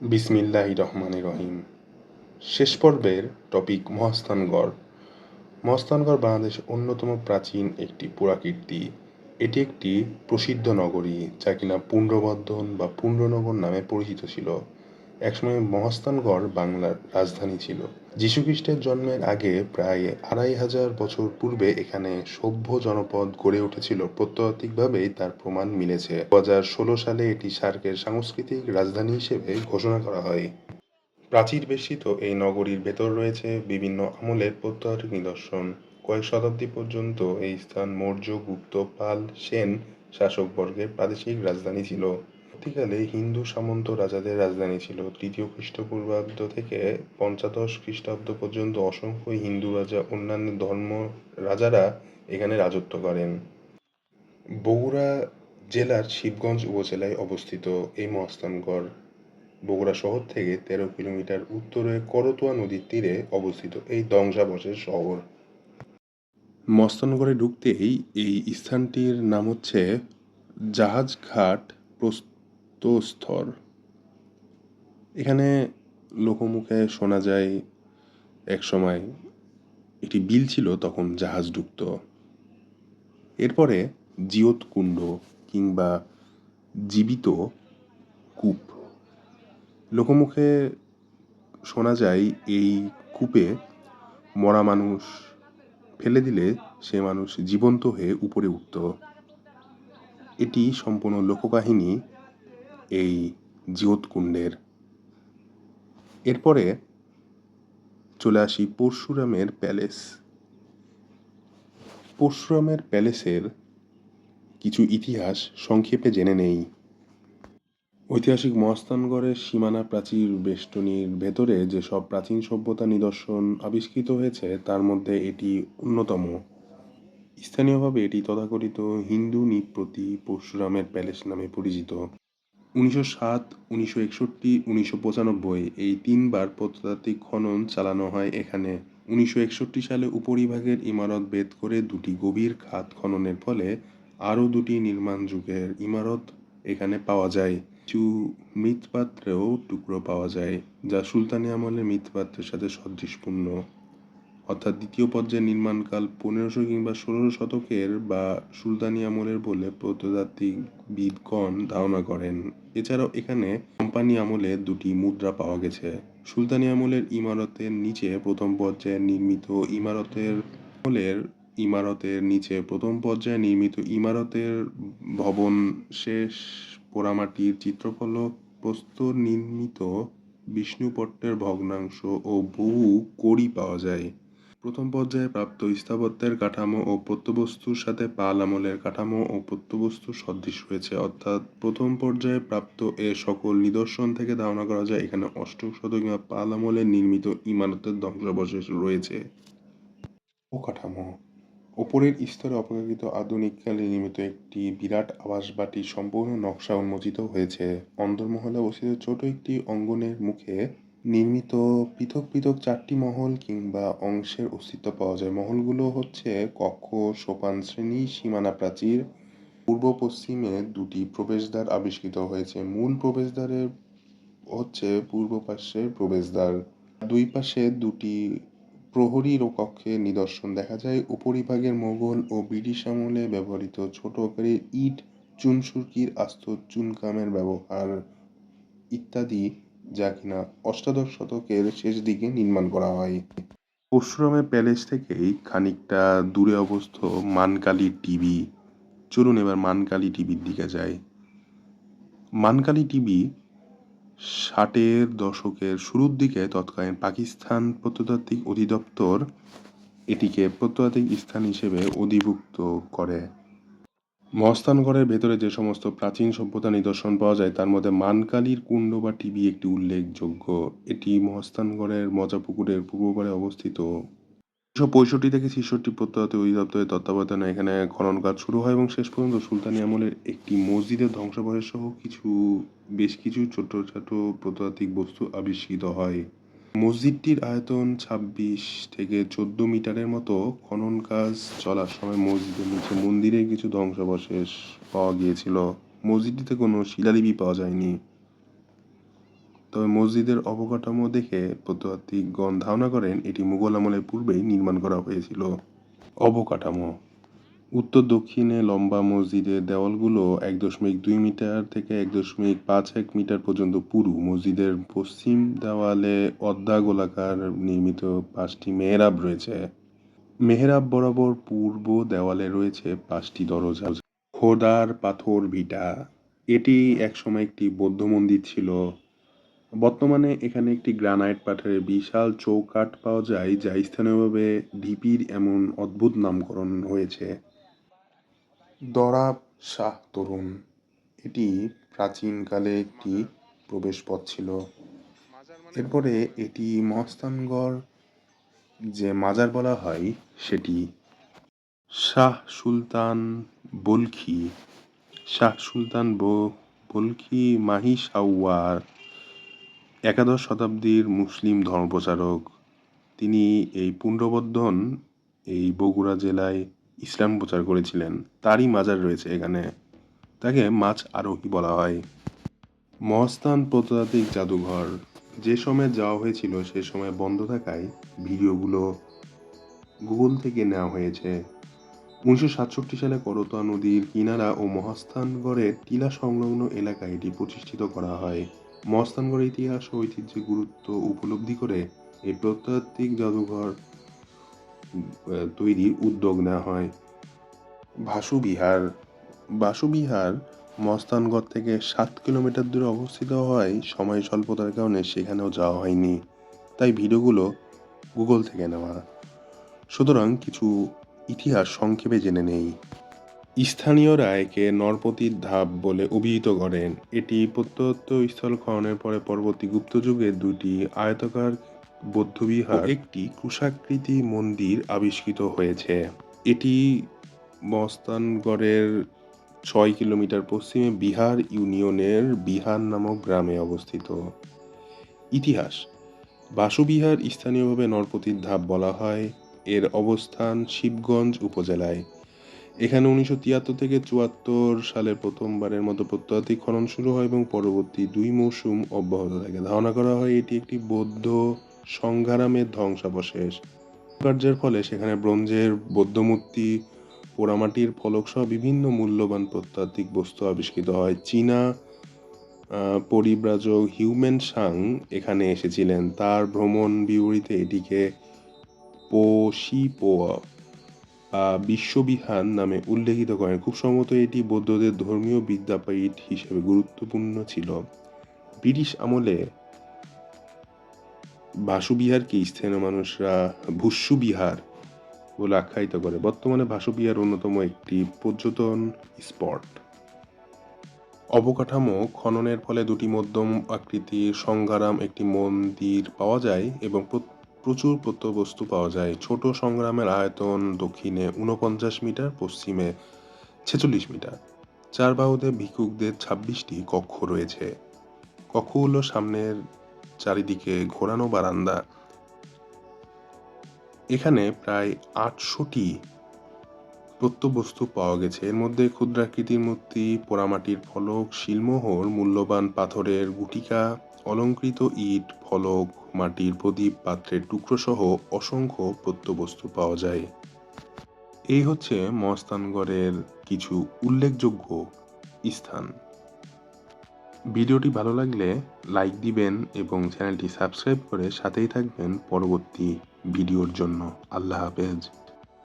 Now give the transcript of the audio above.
বিসমিল্লাহ রহমান রহিম। শেষ পর্বের টপিক মহাস্থানগড় মহাস্থানগড় বাংলাদেশের অন্যতম প্রাচীন একটি পুরাকীর্তি। এটি একটি প্রসিদ্ধ নগরী যা কিনা পুণ্ডবর্ধন বা পুণ্ডনগর নামে পরিচিত ছিল। একসময় মহাস্থানগড় বাংলার রাজধানী ছিল। যীশুখ্রিস্টের জন্মের আগে প্রায় আড়াই হাজার বছর পূর্বে এখানে সভ্য জনপদ গড়ে উঠেছিল। প্রত্নতাত্ত্বিকভাবেই তার প্রমাণ মিলেছে। দু হাজার ষোলো সালে এটি সার্কের সাংস্কৃতিক রাজধানী হিসেবে ঘোষণা করা হয়। প্রাচীর বেষ্টিত এই নগরীর ভেতর রয়েছে বিভিন্ন আমলের প্রত্নতাত্ত্বিক নিদর্শন। কয়েক শতাব্দী পর্যন্ত এই স্থান মৌর্য গুপ্ত পাল সেন শাসকবর্গের প্রাদেশিক রাজধানী ছিল। পরবর্তীকালে হিন্দু সামন্ত রাজাদের রাজধানী ছিল। তৃতীয় খ্রিস্টপূর্বাব্দ থেকে পঞ্চাদশ খ্রিস্টাব্দ পর্যন্ত অসংখ্য হিন্দু রাজা, অন্যান্য ধর্ম রাজারা এখানে রাজত্ব করেন। বগুড়া জেলার শিবগঞ্জ উপজেলায় অবস্থিত এই মহাস্থানগড় বগুড়া শহর থেকে তেরো কিলোমিটার উত্তরে করতোয়া নদীর তীরে অবস্থিত এই ধ্বংসাবশেষ শহর। মস্তানগড়ে ঢুকতেই এই স্থানটির নাম হচ্ছে জাহাজঘাট প্রস্তস্থর এখানে লোকমুখে শোনা যায় এক সময় একটি বিল ছিল তখন জাহাজ ঢুকত এরপরে জিওত কুণ্ড কিংবা জীবিত কূপ। লোকমুখে শোনা যায় এই কূপে মরা মানুষ ফেলে দিলে সে মানুষ জীবন্ত হয়ে উপরে উঠত। এটি সম্পূর্ণ লোককাহিনী এই জিওতকুণ্ডের এরপরে চলে আসি পরশুরামের প্যালেস। পরশুরামের প্যালেসের কিছু ইতিহাস সংক্ষেপে জেনে নেই। ঐতিহাসিক মহাস্থানগড়ের সীমানা প্রাচীর বেষ্টনীর ভেতরে যেসব প্রাচীন সভ্যতা নিদর্শন আবিষ্কৃত হয়েছে, তার মধ্যে এটি অন্যতম। স্থানীয়ভাবে এটি তথাকথিত হিন্দু নৃপতি পরশুরামের প্যালেস নামে পরিচিত। উনিশশো সাত, উনিশশো একষট্টি, উনিশশো পঁচানব্বই এই তিনবার প্রত্নতাত্ত্বিক খনন চালানো হয় এখানে। উনিশশো একষট্টি সালে উপরিভাগের ইমারত ভেদ করে দুটি গভীর খাত খননের ফলে আরও দুটি নির্মাণ যুগের ইমারত এখানে পাওয়া যায়, কিছু মৃৎপাত্রেও টুকরো পাওয়া যায়, যা সুলতানি আমলের মৃৎপাত্রের সাথে সদৃশপূর্ণ। অর্থাৎ দ্বিতীয় পর্যায়ের নির্মাণকাল পনেরোশো কিংবা ষোলোশো শতকের বা সুলতানি আমলের বলে প্রত্নতাত্ত্বিকবিদগণ ধারণা করেন। এছাড়াও এখানে কোম্পানি আমলে দুটি মুদ্রা পাওয়া গেছে। সুলতানি আমলের ইমারতের নিচে প্রথম পর্যায়ে নির্মিত ইমারতের আমলের ইমারতের নিচে প্রথম পর্যায়ে নির্মিত ইমারতের ভবন শেষ পোড়ামাটির চিত্রফলক প্রস্তর নির্মিত বিষ্ণুপট্টের ভগ্নাংশ ও বহু কড়ি পাওয়া যায়। প্রথম পর্যায়ে প্রাপ্ত স্থাপত্যের কাঠামো ও প্রত্যবস্তুর সাথে পাল আমলের কাঠামো ও প্রত্যবস্তুর সদৃশ রয়েছে অর্থাৎ প্রথম পর্যায়ে প্রাপ্ত এ সকল নিদর্শন থেকে ধারণা করা যায় এখানে অষ্টম শতক পাল আমলের নির্মিত ইমারতের ধ্বংসাবশেষ রয়েছে। ও কাঠামো। ওপরের স্তরে অপেক্ষাকৃত আধুনিককালে নির্মিত একটি বিরাট আবাসবাটি সম্পূর্ণ নকশা উন্মোচিত হয়েছে। অন্দরমহলে অবস্থিত ছোট একটি অঙ্গনের মুখে নির্মিত পৃথক পৃথক চারটি মহল কিংবা অংশের অস্তিত্ব পাওয়া যায়। মহলগুলো হচ্ছে কক্ষ, সোপান শ্রেণি, সীমানা প্রাচীর। পূর্ব পশ্চিমে দুটি প্রবেশদ্বার আবিষ্কৃত হয়েছে। মূল প্রবেশদ্বারের হচ্ছে পূর্ব পাশের প্রবেশদ্বার। দুই পাশে দুটি প্রহরীর কক্ষে নিদর্শন দেখা যায়। উপরিভাগের মোগল ও ব্রিটিশ আমলে ব্যবহৃত ছোট আকারের ইট, চুনসুরকির আস্ত চুনকামের ব্যবহার ইত্যাদি কিনা অষ্টাদশ শতকের শেষ দিকে নির্মাণ করা হয়। পরশুরামের প্যালেস থেকেই খানিকটা দূরে অবস্থ মানকালী টিভি। চলুন এবার মানকালী টিভির দিকে যাই। মানকালী টিভি ষাটের দশকের শুরুর দিকে তৎকালীন পাকিস্তান প্রত্নতাত্ত্বিক অধিদপ্তর এটিকে প্রত্নতাত্ত্বিক স্থান হিসেবে অধিভুক্ত করে। মহস্থানগড়ের ভেতরে যে সমস্ত প্রাচীন সভ্যতা নিদর্শন পাওয়া যায়, তার মধ্যে মানকালীর কুণ্ড বা টিভি একটি উল্লেখযোগ্য। এটি মহস্থানগড়ের মজাপুকুরের পূর্বপারে অবস্থিত। উনিশশো পঁয়ষট্টি থেকে ছেষট্টি প্রত্নতাত্ত্বিক অধিদপ্তরের তত্ত্বাবধানে এখানে খনন কাজ শুরু হয় এবং শেষ পর্যন্ত সুলতানি আমলের একটি মসজিদের ধ্বংসাবশেষ সহ কিছু, বেশ কিছু ছোট ছোট প্রত্নতাত্ত্বিক বস্তু আবিষ্কৃত হয়। মসজিদটির আয়তন ছাব্বিশ থেকে চোদ্দ মিটারের মতো খনন কাজ চলার সময় মসজিদের নিচে মন্দিরের কিছু ধ্বংসাবশেষ পাওয়া গিয়েছিল। মসজিদটিতে কোনো শিলালিপি পাওয়া যায়নি। তবে মসজিদের অবকাঠামো দেখে প্রত্নতাত্ত্বিকগণ ধারণা করেন, এটি মুঘল আমলের পূর্বেই নির্মাণ করা হয়েছিল। অবকাঠামো উত্তর দক্ষিণে লম্বা মসজিদের দেওয়ালগুলো এক দশমিক দুই মিটার থেকে এক দশমিক পাঁচ এক মিটার পর্যন্ত পুরু। মসজিদের পশ্চিম দেওয়ালে অর্ধা গোলাকার নির্মিত পাঁচটি মেহরাব রয়েছে। মেহরাব বরাবর পূর্ব দেওয়ালে রয়েছে পাঁচটি দরজা। খোদার পাথর ভিটা। এটি একসময় একটি বৌদ্ধ মন্দির ছিল। বর্তমানে এখানে একটি গ্রানাইট পাথরের বিশাল চৌকাঠ পাওয়া যায়, যা স্থানীয়ভাবে ঢিপির এমন অদ্ভুত নামকরণ হয়েছে। দরাব শাহ তরুণ। এটি প্রাচীনকালে একটি প্রবেশপথ ছিল। এরপরে এটি মহস্তানগড় যে মাজার বলা হয়, সেটি শাহ সুলতান বলখি। শাহ সুলতান বলখি মাহি সাউয়ার একাদশ শতাব্দীর মুসলিম ধর্মপ্রচারক। তিনি এই পুণ্ডবর্ধন এই বগুড়া জেলায় ইসলাম প্রচার করেছিলেন, তারই মাজার রয়েছে এখানে। তাকে মাছ আরোহী বলা হয়। মহস্তান প্রত্নতাত্ত্বিক জাদুঘর। যে সময় যাওয়া হয়েছিল, সে সময় বন্ধ থাকায় ভিডিওগুলো গুগল থেকে নেওয়া হয়েছে। উনিশশো সাতষট্টি সালে করতোয়া নদীর কিনারা ও মহাস্থানগড়ের টিলা সংলগ্ন এলাকায় এটি প্রতিষ্ঠিত করা হয়। মহাস্থানগড়ের ইতিহাস ও ঐতিহ্যের গুরুত্ব উপলব্ধি করে এই প্রত্নতাত্ত্বিক জাদুঘর তৈরির উদ্যোগ নেওয়া হয়। ভাসুবিহার বাসুবিহার মস্তানগড় থেকে সাত কিলোমিটার দূরে অবস্থিত হওয়ায় সময় স্বল্পতার কারণে সেখানেও যাওয়া হয়নি। তাই ভিডিওগুলো গুগল থেকে নেওয়া। সুতরাং কিছু ইতিহাস সংক্ষেপে জেনে নেই। স্থানীয়রা একে নরপতির ধাপ বলে অভিহিত করেন। এটি প্রত্যত্ত স্থল খননের পরে পরবর্তী গুপ্ত যুগে দুটি আয়তাকার বৌদ্ধবিহার একটি ক্রুশাকৃতি মন্দির আবিষ্কৃত হয়েছে। এটি মস্তানগড়ের ছয় কিলোমিটার পশ্চিমে বিহার ইউনিয়নের বিহার নামক গ্রামে অবস্থিত। ইতিহাস, বাসুবিহার স্থানীয়ভাবে নরপতির ধাপ বলা হয়। এর অবস্থান শিবগঞ্জ উপজেলায়। এখানে উনিশশো তিয়াত্তর থেকে চুয়াত্তর সালে প্রথমবারের মতো প্রত্নতাত্ত্বিক খনন শুরু হয় এবং পরবর্তী দুই মৌসুম অব্যাহত থাকে। ধারণা করা হয় এটি একটি বৌদ্ধ সংঘারামের ধ্বংসাবশেষ। কার্যের ফলে সেখানে ব্রোঞ্জের বৌদ্ধমূর্তি, পোড়ামাটির ফলক সহ বিভিন্ন মূল্যবান প্রত্নতাত্ত্বিক বস্তু আবিষ্কৃত হয়। চীনা পরিব্রাজক হিউম্যান সাং এখানে এসেছিলেন। তার ভ্রমণ বিবরীতে এটিকে পোশিপোয়া বা বিশ্ববিহান নামে উল্লেখিত করেন। খুব সম্ভবত এটি বৌদ্ধদের ধর্মীয় বিদ্যাপীঠ হিসেবে গুরুত্বপূর্ণ ছিল। ব্রিটিশ আমলে বাসুবিহারকে স্থানীয় মানুষরা ভুস্যু বিহার বলে আখ্যায়িত করে? বর্তমানে ভাসুবিহার অন্যতম একটি পর্যটন স্পট। অবকাঠামো খননের ফলে দুটি মধ্যম আকৃতির সংগ্রাম, একটি মন্দির পাওয়া যায় এবং প্রচুর প্রত্যবস্তু পাওয়া যায়। ছোট সংগ্রামের আয়তন দক্ষিণে উনপঞ্চাশ মিটার, পশ্চিমে ছেচল্লিশ মিটার। চার বাহুতে ভিক্ষুকদের ছাব্বিশটি কক্ষ রয়েছে। কক্ষগুলো সামনের চারিদিকে ঘোরানো বারান্দা। এখানে প্রায় আটশোটি প্রত্যবস্তু পাওয়া গেছে। এর মধ্যে ক্ষুদ্রাকৃতির মূর্তি, পোড়ামাটির ফলক, শিলমোহর, মূল্যবান পাথরের গুটিকা, অলঙ্কৃত ইট, ফলক, মাটির প্রদীপ, পাত্রের টুকরো সহ অসংখ্য প্রত্যবস্তু পাওয়া যায়। এই হচ্ছে মস্তানগড়ের কিছু উল্লেখযোগ্য স্থান। ভিডিওটি ভালো লাগলে লাইক দিবেন এবং চ্যানেলটি সাবস্ক্রাইব করে সাথেই থাকবেন পরবর্তী ভিডিওর জন্য। আল্লাহ হাফেজ।